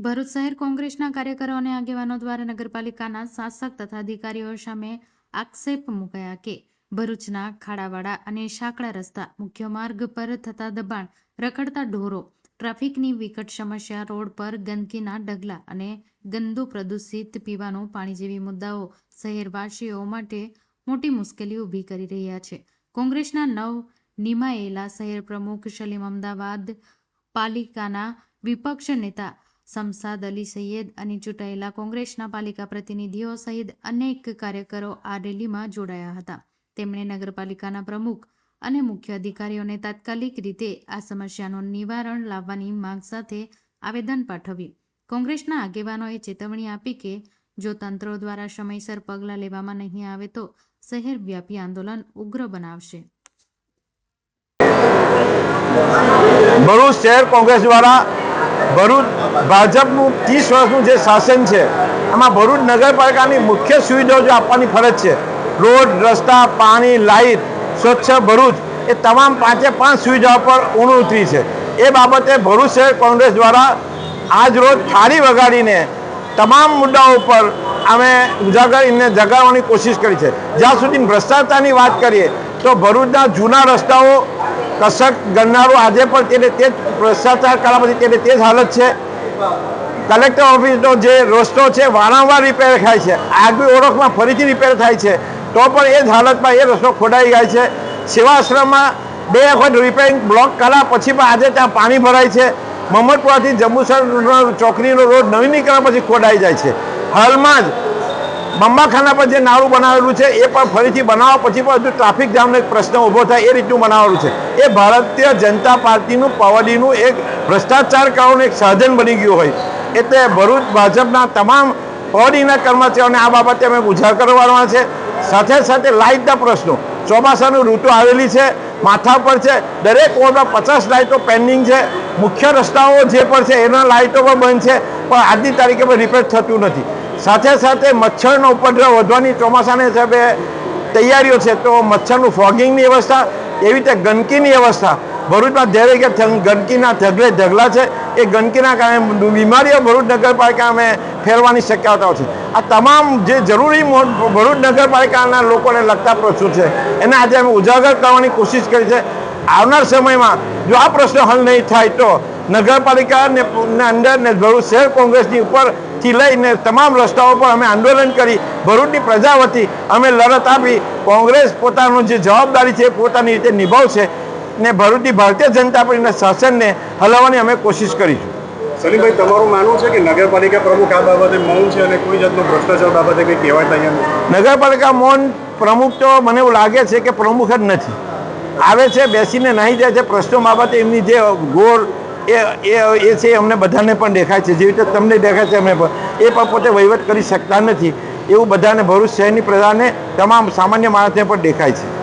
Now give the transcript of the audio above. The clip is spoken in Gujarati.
ભરૂચ શહેર કોંગ્રેસના કાર્યકરો અને આગેવાનો દ્વારા નગરપાલિકાના શાસક તથા અધિકારીઓ સામે આક્ષેપ મુકાયા કે ભરૂચના ખાડાવાડા અને સાંકડા રસ્તા મુખ્ય માર્ગ પર થતા દબાણ રખડતા ઢોરો, ટ્રાફિકની વિકટ સમસ્યા રોડ પર ગંદકીના ઢગલા અને ગંદુ પ્રદૂષિત પીવાનું પાણી જેવી મુદ્દાઓ શહેરવાસીઓ માટે મોટી મુશ્કેલી ઊભી કરી રહ્યા છે. કોંગ્રેસના નવ નિમાયેલા શહેર પ્રમુખ સલીમ અમદાવાદ પાલિકાના વિપક્ષ નેતા શમસાદ અલી સૈયદ અને ચૂંટાયેલા કોંગ્રેસના પાલિકા પ્રતિનિધિઓ સહિત અનેક કાર્યકરો આ રેલીમાં જોડાયા હતા. તેમણે નગરપાલિકાના પ્રમુખ અને મુખ્ય અધિકારીઓને તાત્કાલિક રીતે આ સમસ્યાનું નિવારણ લાવવાની માંગ સાથે આવેદન પાઠવ્યું. કોંગ્રેસના આગેવાનોએ ચેતવણી આપી કે, જો તંત્રો દ્વારા સમયસર પગલાં લેવામાં નહીં આવે તો શહેર વ્યાપી આંદોલન ઉગ્ર બનાવશે. ભરૂચ શહેર કોંગ્રેસ દ્વારા ભરૂચ ભાજપનું ત્રીસ વર્ષનું જે શાસન છે એમાં ભરૂચ નગરપાલિકાની મુખ્ય સુવિધાઓ જે આપવાની ફરજ છે, રોડ, રસ્તા, પાણી, લાઇટ, સ્વચ્છ ભરૂચ, એ તમામ પાંચે પાંચ સુવિધાઓ પર ઊણ ઉતરી છે. એ બાબતે ભરૂચ શહેર કોંગ્રેસ દ્વારા આજ રોજ થાળી વગાડીને તમામ મુદ્દાઓ પર અમે ઉજાગરીને જગાવવાની કોશિશ કરી છે. જ્યાં સુધી ભ્રષ્ટાચારની વાત કરીએ, તો ભરૂચના જૂના રસ્તાઓ કસક ગણનારું આજે પણ તેને તે જ ભ્રષ્ટાચાર કર્યા પછી તેને તે જ હાલત છે. કલેક્ટર ઓફિસનો જે રસ્તો છે, વારંવાર રિપેર થાય છે. આગવી ઓળખમાં ફરીથી રિપેર થાય છે. તો પણ એ જ હાલતમાં એ રસ્તો ખોડાઈ જાય છે. સેવાશ્રમમાં બે વખત રિપેરિંગ બ્લોક કર્યા, પછી પણ આજે ત્યાં પાણી ભરાય છે. મહમ્મદપુરાથી જંબુસર ચોકડીનો રોડ નવીનીકરણ પછી ખોડાઈ જાય છે. હાલમાં જ બંબાખાના પર જે નાળું બનાવેલું છે, એ પણ ફરીથી બનાવવા પછી પણ હજુ ટ્રાફિક જામનો એક પ્રશ્ન ઊભો થાય, એ રીતનું બનાવેલું છે. એ ભારતીય જનતા પાર્ટીનું, પાવડીનું એક ભ્રષ્ટાચાર કરવાનું એક સાધન બની ગયું હોય. એટલે ભરૂચ ભાજપના તમામ પવડીના કર્મચારીઓને આ બાબતે અમે ઉજાગર કરવાના છે. સાથે સાથે લાઇટના પ્રશ્નો. ચોમાસાનું ઋતુ આવેલી છે, માથા પર છે. દરેક વોર્ડમાં પચાસ લાઇટો પેન્ડિંગ છે. મુખ્ય રસ્તાઓ જે પણ છે, એના લાઇટો પણ બંધ છે. પણ આજની તારીખે પણ રિપેર થતું નથી. સાથે સાથે મચ્છરનો ઉપદ્રવ વધવાની ચોમાસાના હિસાબે તૈયારીઓ છે, તો મચ્છરનું ફોગિંગની વ્યવસ્થા, એવી રીતે ગંદકીની વ્યવસ્થા. ભરૂચમાં જ્યારે કે ગંદકીના ઢગલે ઢગલા છે, એ ગંદકીના કારણે બીમારીઓ ભરૂચ નગરપાલિકામાં ફેરવાની શક્યતાઓ છે. આ તમામ જે જરૂરી ભરૂચ નગરપાલિકાના લોકોને લગતા પ્રશ્નો છે, એને આજે અમે ઉજાગર કરવાની કોશિશ કરી છે. આવનાર સમયમાં જો આ પ્રશ્ન હલ નહીં થાય તો નગરપાલિકાને અંદર ને ભરૂચ શહેર કોંગ્રેસની ઉપરથી લઈને તમામ રસ્તાઓ પર અમે આંદોલન કરી. ભરૂચની પ્રજા વતી અમે લડત આપી. કોંગ્રેસ પોતાનું જે જવાબદારી છે એ પોતાની રીતે નિભાવશે ને ભરૂચની ભારતીય જનતા પાર્ટીના શાસનને હલાવવાની અમે કોશિશ કરીશું. સલીમભાઈ તમારું માનવું છે કે નગરપાલિકા પ્રમુખ આ બાબતે મૌન છે અને કોઈ જાતનો ભ્રષ્ટાચાર બાબતે કંઈ કહેવાય તૈયાર નથી? નગરપાલિકા મૌન પ્રમુખ તો મને એવું લાગે છે કે પ્રમુખ જ નથી. આવે છે બેસીને નાહી જાય છે. પ્રશ્નો બાબતે એમની જે ગોળ એ એ છે અમને બધાને પણ દેખાય છે. જેવી રીતે તમને દેખાય છે અમે પણ. એ પણ પોતે વહીવટ કરી શકતા નથી. એવું બધાને ભરૂચ શહેરની પ્રજાને તમામ સામાન્ય માણસને પણ દેખાય છે.